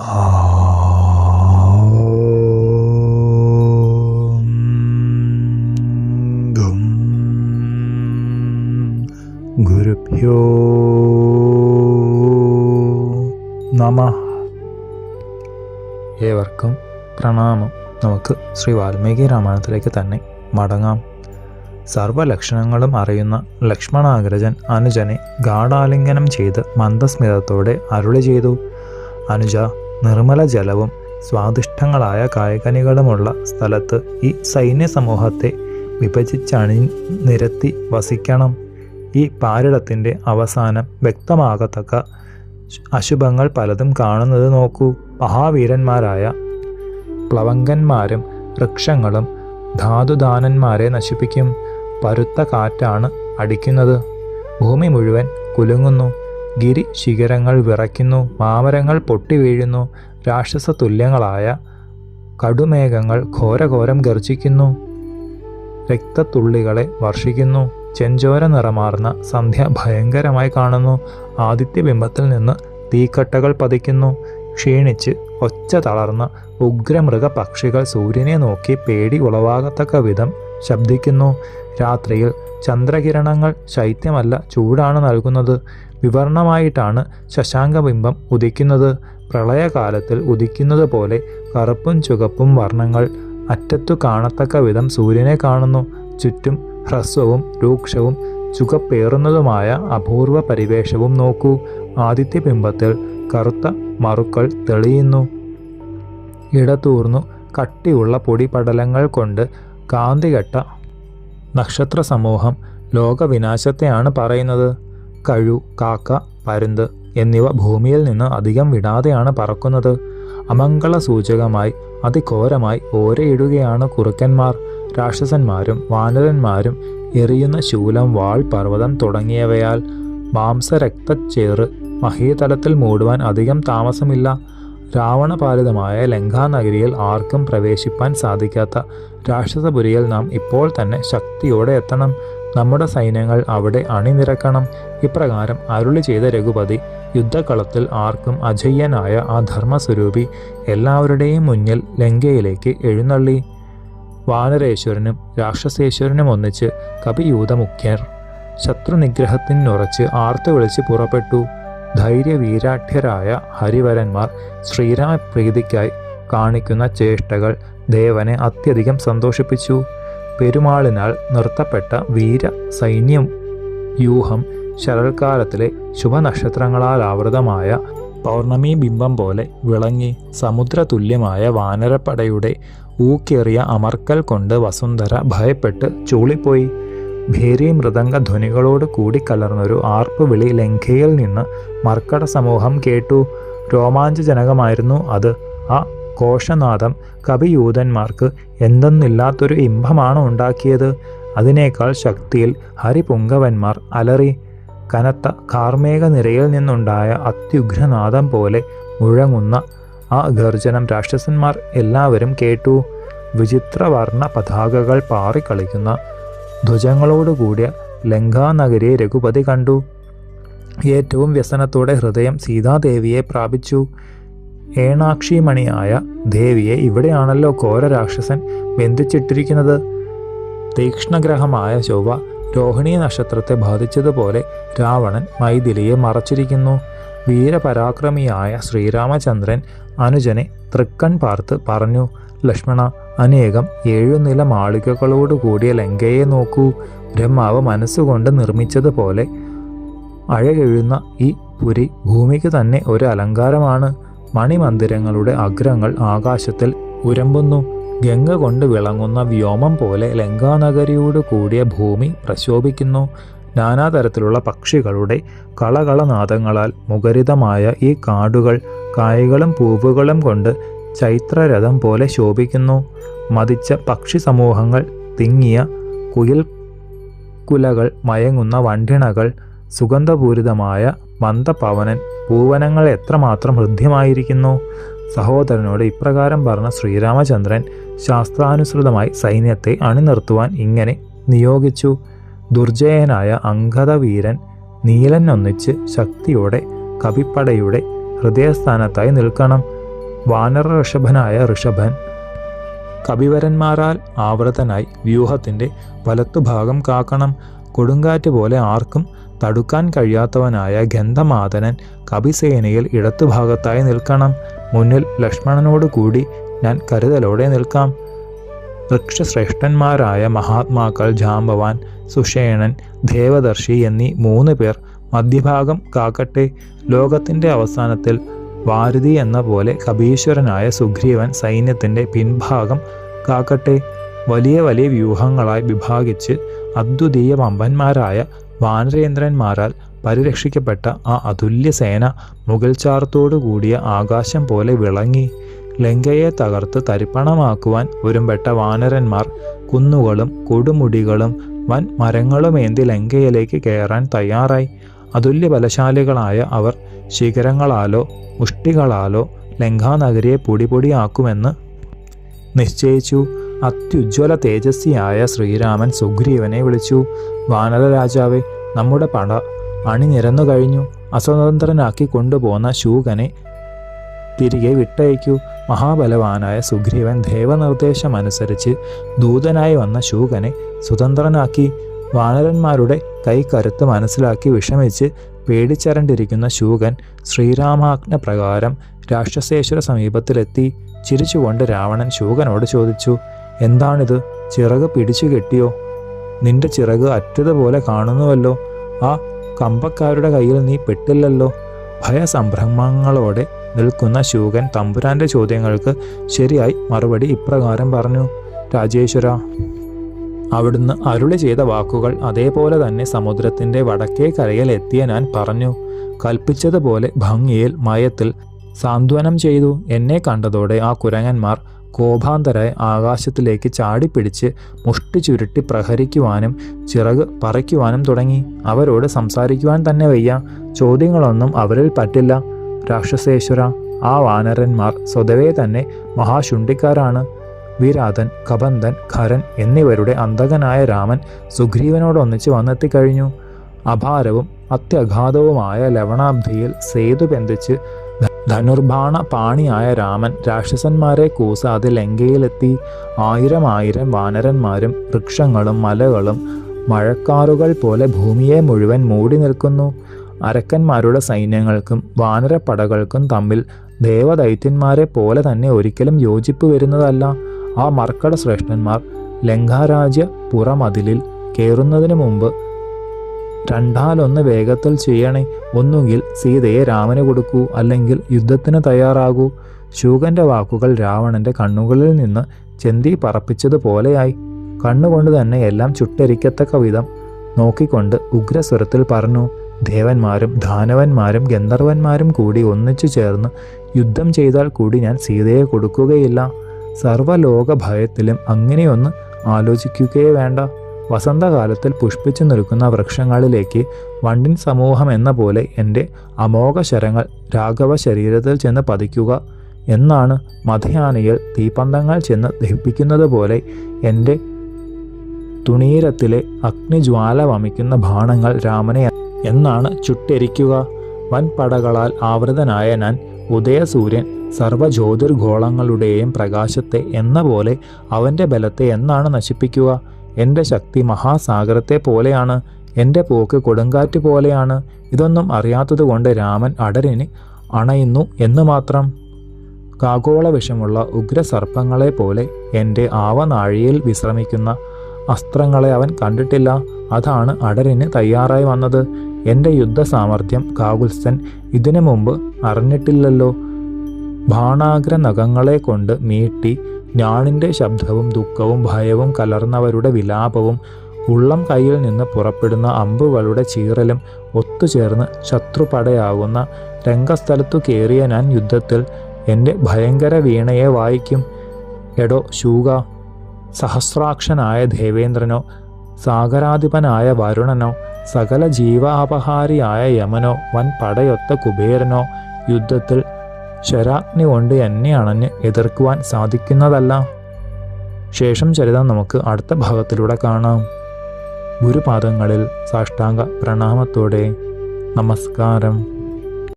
ഏവർക്കും പ്രണാമം. നമുക്ക് ശ്രീ വാൽമീകി രാമായണത്തിലേക്ക് തന്നെ മടങ്ങാം. സർവലക്ഷണങ്ങളും അറിയുന്ന ലക്ഷ്മണാഗ്രജൻ അനുജനെ ഗാഢാലിംഗനം ചെയ്ത് മന്ദസ്മിതത്തോടെ അരുളി ചെയ്തു. അനുജ നിർമ്മല ജലവും സ്വാദിഷ്ടങ്ങളായ കായകനികളുമുള്ള സ്ഥലത്ത് ഈ സൈന്യ സമൂഹത്തെ വിഭജിച്ചണി നിരത്തി വസിക്കണം. ഈ പാരിടത്തിന്റെ അവസാനം വ്യക്തമാകത്തക്ക അശുഭങ്ങൾ പലതും കാണുന്നത് നോക്കൂ. മഹാവീരന്മാരായ പ്ലവങ്കന്മാരും വൃക്ഷങ്ങളും ധാതുദാനന്മാരെ നശിപ്പിക്കും. പരുത്ത കാറ്റാണ് അടിക്കുന്നത്. ഭൂമി മുഴുവൻ കുലുങ്ങുന്നു. ഗിരി ശിഖരങ്ങൾ വിറയ്ക്കുന്നു മാമരങ്ങൾ പൊട്ടി വീഴുന്നു രാക്ഷസ തുല്യങ്ങളായ കടുമേഘങ്ങൾ ഘോരഘോരം ഗർജിക്കുന്നു രക്തത്തുള്ളികളെ വർഷിക്കുന്നു ചെഞ്ചോര നിറമാർന്ന സന്ധ്യ ഭയങ്കരമായി കാണുന്നു ആദിത്യബിംബത്തിൽ നിന്ന് തീക്കട്ടകൾ പതിക്കുന്നു ക്ഷീണിച്ച് ഒച്ച തളർന്ന ഉഗ്രമൃഗ പക്ഷികൾ സൂര്യനെ നോക്കി പേടി ഉളവാകത്തക്ക വിധം ശബ്ദിക്കുന്നു. രാത്രിയിൽ ചന്ദ്രകിരണങ്ങൾ ശൈത്യമല്ല ചൂടാണ് നൽകുന്നത്. വിവർണമായിട്ടാണ് ശശാങ്കബിംബം ഉദിക്കുന്നത്. പ്രളയകാലത്തിൽ ഉദിക്കുന്നത് പോലെ കറുപ്പും ചുവപ്പും വർണങ്ങൾ അറ്റത്തു കാണത്തക്ക വിധം സൂര്യനെ കാണുന്നു. ചുറ്റും ഹ്രസ്വവും രൂക്ഷവും ചുകപ്പേറുന്നതുമായ അപൂർവ പരിവേഷവും നോക്കൂ. ആദിത്യബിംബത്തിൽ കറുത്ത മറുക്കൾ തെളിയുന്നു. ഇടതൂർന്നു കട്ടിയുള്ള പൊടിപടലങ്ങൾ കൊണ്ട് കാന്തികെട്ട നക്ഷത്ര സമൂഹം ലോകവിനാശത്തെയാണ് പറയുന്നത്. കഴു കാക്ക പരുന്ത് എന്നിവ ഭൂമിയിൽ നിന്ന് അധികം വിടാതെയാണ് പറക്കുന്നത്. അമംഗള സൂചകമായി അതിഘോരമായി ഓരയിടുകയാണ് കുറുക്കന്മാർ. രാക്ഷസന്മാരും വാനരന്മാരും എറിയുന്ന ശൂലം വാൾ പർവതം തുടങ്ങിയവയാൽ മാംസരക്തച്ചേറ് മഹീതലത്തിൽ മൂടുവാൻ അധികം താമസമില്ല. രാവണപാലിതമായ ലങ്കാനഗരിയിൽ ആർക്കും പ്രവേശിപ്പാൻ സാധിക്കാത്ത രാക്ഷസപുരിയിൽ നാം ഇപ്പോൾ തന്നെ ശക്തിയോടെ എത്തണം. നമ്മുടെ സൈന്യങ്ങൾ അവിടെ അണിനിരക്കണം. ഇപ്രകാരം അരുളി ചെയ്ത രഘുപതി യുദ്ധക്കളത്തിൽ ആർക്കും അജയ്യനായ ആ ധർമ്മസ്വരൂപി എല്ലാവരുടെയും മുന്നിൽ ലങ്കയിലേക്ക് എഴുന്നള്ളി. വാനരേശ്വരനും രാക്ഷസേശ്വരനും ഒന്നിച്ച് കപിയൂതമുഖ്യർ ശത്രുനിഗ്രഹത്തിനുറച്ച് ആർത്തു വിളിച്ച് പുറപ്പെട്ടു. ധൈര്യവീരാഠ്യരായ ഹരിവരന്മാർ ശ്രീരാമപ്രീതിക്കായി കാണിക്കുന്ന ചേഷ്ടകൾ ദേവനെ അത്യധികം സന്തോഷിപ്പിച്ചു. പെരുമാളിനാൽ നിർത്തപ്പെട്ട വീര സൈന്യം വ്യൂഹം ശരൽക്കാലത്തിലെ ശുഭനക്ഷത്രങ്ങളാൽ ആവൃതമായ പൗർണമി ബിംബം പോലെ വിളങ്ങി സമുദ്രതുല്യമായ വാനരപ്പടയുടെ ഊക്കേറിയ അമർക്കൽ കൊണ്ട് വസുന്ധര ഭയപ്പെട്ട് ചൂളിപ്പോയി. ഭേരി മൃദംഗ ധ്വനികളോട് കൂടിക്കലർന്നൊരു ആർപ്പുവിളി ലങ്കയിൽ നിന്ന് മർക്കട സമൂഹം കേട്ടു. രോമാഞ്ചജനകമായിരുന്നു അത്. ആ കോശനാദം കവിയൂതന്മാർക്ക് എന്തെന്നില്ലാത്തൊരു ഇമ്പമാണ് ഉണ്ടാക്കിയത്? അതിനേക്കാൾ ശക്തിയിൽ ഹരിപുങ്കവന്മാർ അലറി. കനത്ത കാർമേക നിരയിൽ നിന്നുണ്ടായ അത്യുഗ്രനാദം പോലെ മുഴങ്ങുന്ന ആ ഗർജനം രാക്ഷസന്മാർ എല്ലാവരും കേട്ടു. വിചിത്രവർണ പതാകകൾ പാറിക്കളിക്കുന്ന ധ്വജങ്ങളോടുകൂടിയ ലങ്കാനഗരിയെ രഘുപതി കണ്ടു. ഏറ്റവും വ്യസനത്തോടെ ഹൃദയം സീതാദേവിയെ പ്രാപിച്ചു. ഏണാക്ഷിമണിയായ ദേവിയെ ഇവിടെയാണല്ലോ ഘോര രാക്ഷസൻ ബന്ധിച്ചിട്ടിരിക്കുന്നത്. തീക്ഷ്ണഗ്രഹമായ ചൊവ്വ രോഹിണി നക്ഷത്രത്തെ ബാധിച്ചതുപോലെ രാവണൻ മൈഥിലിയെ മറച്ചിരിക്കുന്നു. വീരപരാക്രമിയായ ശ്രീരാമചന്ദ്രൻ അനുജനെ തൃക്കൺ പാർത്ത് പറഞ്ഞു ലക്ഷ്മണ അനേകം ഏഴുനില മാളികകളോടുകൂടിയ ലങ്കയെ നോക്കൂ. ബ്രഹ്മാവ് മനസ്സുകൊണ്ട് നിർമ്മിച്ചതുപോലെ അഴകെഴുന്ന ഈ പുരി ഭൂമിക്ക് തന്നെ ഒരു അലങ്കാരമാണ്. മണിമന്ദിരങ്ങളുടെ അഗ്രങ്ങൾ ആകാശത്തിൽ ഉരമ്പുന്നു. ഗംഗ കൊണ്ട് വിളങ്ങുന്ന വ്യോമം പോലെ ലങ്കാനഗരിയോട് കൂടിയ ഭൂമി പ്രശോഭിക്കുന്നു. നാനാതരത്തിലുള്ള പക്ഷികളുടെ കളകളനാദങ്ങളാൽ മുഖരിതമായ ഈ കാടുകൾ കായകളും പൂവുകളും കൊണ്ട് ചൈത്രരഥം പോലെ ശോഭിക്കുന്നു. മതിച്ച പക്ഷി സമൂഹങ്ങൾ തിങ്ങിയ കുയിൽ കുലകൾ മയങ്ങുന്ന വണ്ടിണകൾ സുഗന്ധപൂരിതമായ മന്ദപവനൻ പൂവനങ്ങൾ എത്രമാത്രം ഹൃദ്യമായിരിക്കുന്നു? സഹോദരനോട് ഇപ്രകാരം പറഞ്ഞ ശ്രീരാമചന്ദ്രൻ ശാസ്ത്രാനുസൃതമായി സൈന്യത്തെ അണിനിർത്തുവാൻ ഇങ്ങനെ നിയോഗിച്ചു. ദുർജയനായ അംഗതവീരൻ നീലൻ ഒന്നിച്ച് ശക്തിയോടെ കവിപ്പടയുടെ ഹൃദയസ്ഥാനത്തായി നിൽക്കണം. വാനര ഋഷഭനായ ഋഷഭൻ കവിവരന്മാരാൽ ആവൃതനായി വ്യൂഹത്തിന്റെ വലത്തുഭാഗം കാക്കണം. കൊടുങ്കാറ്റ് പോലെ ആർക്കും തടുക്കാൻ കഴിയാത്തവനായ ഗന്ധമാതനൻ കപിസേനയിൽ ഇടത്തുഭാഗത്തായി നിൽക്കണം. മുന്നിൽ ലക്ഷ്മണനോട് കൂടി ഞാൻ കരുതലോടെ നിൽക്കാം. വൃക്ഷശ്രേഷ്ഠന്മാരായ മഹാത്മാക്കൾ ജാമ്പവാൻ സുഷേണൻ ദേവദർശി എന്നീ മൂന്ന് പേർ മധ്യഭാഗം കാക്കട്ടെ. ലോകത്തിന്റെ അവസാനത്തിൽ വാരുതി എന്ന പോലെ കപീശ്വരനായ സുഗ്രീവൻ സൈന്യത്തിന്റെ പിൻഭാഗം കാക്കട്ടെ. വലിയ വലിയ വ്യൂഹങ്ങളായി വിഭാഗിച്ച് അദ്വിതീയ വമ്പന്മാരായ വാനരേന്ദ്രന്മാരാൽ പരിരക്ഷിക്കപ്പെട്ട ആ അതുല്യ സേന മുഗൾ ചാർത്തോടു കൂടിയ ആകാശം പോലെ വിളങ്ങി. ലങ്കയെ തകർത്ത് തരിപ്പണമാക്കുവാൻ ഒരുമ്പെട്ട വാനരന്മാർ കുന്നുകളും കൊടുമുടികളും വൻ മരങ്ങളുമേന്തി ലങ്കയിലേക്ക് കയറാൻ തയ്യാറായി. അതുല്യ ബലശാലികളായ അവർ ശിഖരങ്ങളാലോ മുഷ്ടികളാലോ ലങ്കാനഗരിയെ പൊടിപൊടിയാക്കുമെന്ന് നിശ്ചയിച്ചു. അത്യുജ്വല തേജസ്വിയായ ശ്രീരാമൻ സുഗ്രീവനെ വിളിച്ചു. വാനര രാജാവെ നമ്മുടെ പട അണിനിരന്നു കഴിഞ്ഞു. അസ്വതന്ത്രനാക്കി കൊണ്ടുപോന്ന ശൂകനെ തിരികെ വിട്ടയക്കൂ. മഹാബലവാനായ സുഗ്രീവൻ ദേവനിർദ്ദേശമനുസരിച്ച് ദൂതനായി വന്ന ശൂകനെ സ്വതന്ത്രനാക്കി വാനരന്മാരുടെ കൈക്കരുത്ത് മനസ്സിലാക്കി വിഷമിച്ച് പേടിച്ചരണ്ടിരിക്കുന്ന ശൂകൻ ശ്രീരാമാജ്ഞ പ്രകാരം രാക്ഷസേശ്വര സമീപത്തിലെത്തി. ചിരിച്ചുകൊണ്ട് രാവണൻ ശൂകനോട് ചോദിച്ചു എന്താണിത്? ചിറക് പിടിച്ചു കെട്ടിയോ? നിന്റെ ചിറക് അറ്റതുപോലെ കാണുന്നുവല്ലോ. ആ കമ്പക്കാരുടെ കയ്യിൽ നീ പെട്ടില്ലല്ലോ. ഭയസംഭ്രമങ്ങളോടെ നിൽക്കുന്ന ശൂകൻ തമ്പുരാന്റെ ചോദ്യങ്ങൾക്ക് ശരിയായി മറുപടി ഇപ്രകാരം പറഞ്ഞു രാജേശ്വര അവിടുന്ന് അരുളി ചെയ്ത വാക്കുകൾ അതേപോലെ തന്നെ സമുദ്രത്തിന്റെ വടക്കേ കരയിൽ എത്തിയ ഞാൻ പറഞ്ഞു. കൽപ്പിച്ചതുപോലെ ഭംഗിയിൽ മയത്തിൽ സാന്ത്വനം ചെയ്തു. എന്നെ കണ്ടതോടെ ആ കുരങ്ങന്മാർ കോപാന്തരായി ആകാശത്തിലേക്ക് ചാടിപ്പിടിച്ച് മുഷ്ടി ചുരുട്ടി പ്രഹരിക്കുവാനും ചിറക് പറിക്കുവാനും തുടങ്ങി. അവരോട് സംസാരിക്കുവാൻ തന്നെ വയ്യ. ചോദ്യങ്ങളൊന്നും അവരിൽ പറ്റില്ല. രാക്ഷസേശ്വര ആ വാനരന്മാർ സ്വതവേ തന്നെ മഹാശുണ്ടിക്കാരാണ് വിരാതൻ കബന്ധൻ ഖരൻ എന്നിവരുടെ അന്തകനായ രാമൻ സുഗ്രീവനോടൊന്നിച്ച് വന്നെത്തിക്കഴിഞ്ഞു. അപാരവും അത്യഗാധവുമായ ലവണാബ്ധിയിൽ സേതു ബന്ധിച്ച് ധനുർബാണ പാണിയായ രാമൻ രാക്ഷസന്മാരെ കൂസാതെ ലങ്കയിലെത്തി ആയിരം ആയിരം വാനരന്മാരും വൃക്ഷങ്ങളും മലകളും മഴക്കാറുകൾ പോലെ ഭൂമിയെ മുഴുവൻ മൂടി നിൽക്കുന്നു. അരക്കന്മാരുടെ സൈന്യങ്ങൾക്കും വാനരപ്പടകൾക്കും തമ്മിൽ ദേവദൈത്യന്മാരെ പോലെ തന്നെ ഒരിക്കലും യോജിപ്പ് വരുന്നതല്ല. ആ മർക്കട ശ്രേഷ്ഠന്മാർ ലങ്കാരാജ്യ പുറമതിലിൽ കയറുന്നതിന് മുമ്പ് രണ്ടാലൊന്ന് വേഗത്തിൽ ചെയ്യണേ. ഒന്നുകിൽ സീതയെ രാമന് കൊടുക്കൂ അല്ലെങ്കിൽ യുദ്ധത്തിന് തയ്യാറാകൂ. ശൂകന്റെ വാക്കുകൾ രാവണന്റെ കണ്ണുകളിൽ നിന്ന് ചെന്തി പറപ്പിച്ചതുപോലെയായി. കണ്ണുകൊണ്ട് തന്നെ എല്ലാം ചുട്ടരിക്കത്തക്ക വിധം നോക്കിക്കൊണ്ട് ഉഗ്രസ്വരത്തിൽ പറഞ്ഞു ദേവന്മാരും ദാനവന്മാരും ഗന്ധർവന്മാരും കൂടി ഒന്നിച്ചു ചേർന്ന് യുദ്ധം ചെയ്താൽ കൂടി ഞാൻ സീതയെ കൊടുക്കുകയില്ല. സർവലോക ഭയത്തിലും അങ്ങനെയൊന്ന് ആലോചിക്കുകയേ വേണ്ട. വസന്തകാലത്തിൽ പുഷ്പിച്ചു നിൽക്കുന്ന വൃക്ഷങ്ങളിലേക്ക് വണ്ടിൻ സമൂഹം എന്ന പോലെ എന്റെ അമോഘ ശരങ്ങൾ രാഘവ ശരീരത്തിൽ ചെന്ന് പതിക്കുക എന്നാണ് മധയാനയിൽ തീപ്പന്തങ്ങൾ ചെന്ന് ദഹിപ്പിക്കുന്നത് പോലെ എന്റെ തുണീരത്തിലെ അഗ്നിജ്വാല വമിക്കുന്ന ബാണങ്ങൾ രാമനെ എന്നാണ് ചുട്ടെരിക്കുക. വൻപടകളാൽ ആവൃതനായ ഞാൻ ഉദയസൂര്യൻ സർവജ്യോതിർഗോളങ്ങളുടെയും പ്രകാശത്തെ എന്ന പോലെ അവന്റെ ബലത്തെ എന്നാണ് നശിപ്പിക്കുക. എന്റെ ശക്തി മഹാസാഗരത്തെ പോലെയാണ് എന്റെ പോക്ക് കൊടുങ്കാറ്റ് പോലെയാണ്. ഇതൊന്നും അറിയാത്തതുകൊണ്ട് രാമൻ അടരിന് അണയുന്നു എന്ന് മാത്രം. കാഗോള വിഷമുള്ള ഉഗ്രസർപ്പങ്ങളെ പോലെ എന്റെ ആവനാഴിയിൽ വിശ്രമിക്കുന്ന അസ്ത്രങ്ങളെ അവൻ കണ്ടിട്ടില്ല. അതാണ് അടരിന് തയ്യാറായി വന്നത്. എന്റെ യുദ്ധസാമർഥ്യം കാകുൽസ്ഥൻ ഇതിനു മുമ്പ് അറിഞ്ഞിട്ടില്ലല്ലോ. ബാണാഗ്ര നഖങ്ങളെ കൊണ്ട് മീട്ടി ഞാണിന്റെ ശബ്ദവും ദുഃഖവും ഭയവും കലർന്നവരുടെ വിലാപവും ഉള്ളം കയ്യിൽ നിന്ന് പുറപ്പെടുന്ന അമ്പുകളുടെ ചീറലും ഒത്തുചേർന്ന് ശത്രുപടയാകുന്ന രംഗസ്ഥലത്തു കയറിയ ഞാൻ യുദ്ധത്തിൽ എന്റെ ഭയങ്കര വീണയെ വായിക്കും. എടോ ശൂക സഹസ്രാക്ഷനായ ദേവേന്ദ്രനോ സാഗരാധിപനായ വരുണനോ സകല ജീവാപഹാരിയായ യമനോ വൻ പടയൊത്ത കുബേരനോ യുദ്ധത്തിൽ ശരാഗ്നി കൊണ്ട് എന്നെ അണഞ്ഞ് എതിർക്കുവാൻ സാധിക്കുന്നതല്ല. ശേഷം ചരിതം നമുക്ക് അടുത്ത ഭാഗത്തിലൂടെ കാണാം. ഗുരുപാദങ്ങളിൽ സാഷ്ടാംഗ പ്രണാമത്തോടെ നമസ്കാരം.